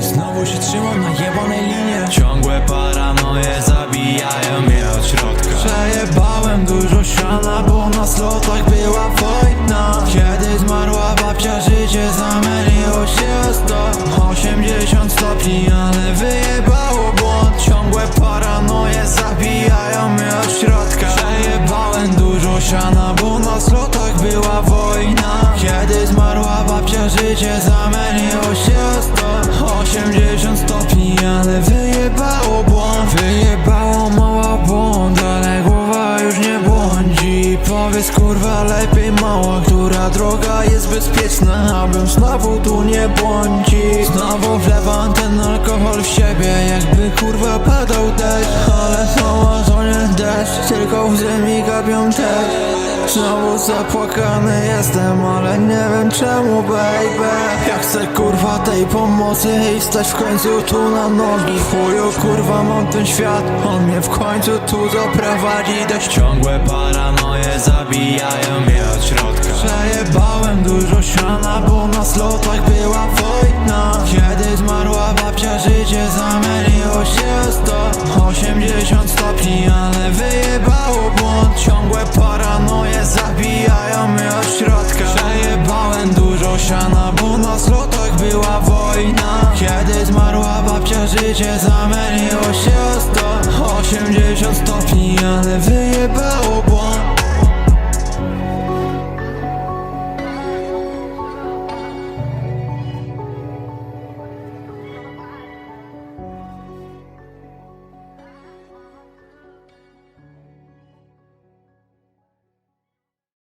Znowu się trzymam na jebanej linie. Ciągłe paranoje zabijają mnie od środka. Przejebałem dużo siana, bo na slotach była wojna. Kiedy zmarła babcia, życie zamieniło się o 100 80 stopni, ale wyjebało błąd. Ciągłe paranoje zabijają mnie od środka. Przejebałem dużo siana, bo na slotach była wojna Życie zamieniło się o 100 80 stopni, ale wyjebało błąd. Wyjebało mała błąd, ale głowa już nie błądzi. Powiedz kurwa lepiej mała, która droga jest bezpieczna Abym znowu tu nie błądzi Znowu wlewam ten alkohol w siebie Jakby kurwa padał deszcz. Ale znowu to nie deszcz Tylko łzy mi gapią też Znowu zapłakany jestem, ale nie wiem czemu baby. Ja chcę kurwa tej pomocy i wstać w końcu tu na nogi. Chuju kurwa mam ten świat, on mnie w końcu tu doprowadzi. Dość ciągłe paranoje zabijają mnie od środka. Przejebałem dużo siana, bo na slotach była wojna. Kiedy zmarła babcia, życie zamieniło się o 100 80 stopni, ale wyjebało błąd. Ciągłe paranoje zabijają mnie od środka. Przejebałem dużo siana, bo na slotach była wojna. Kiedy zmarła babcia, życie zamieniło się o 100 80 stopni, ale wyjebało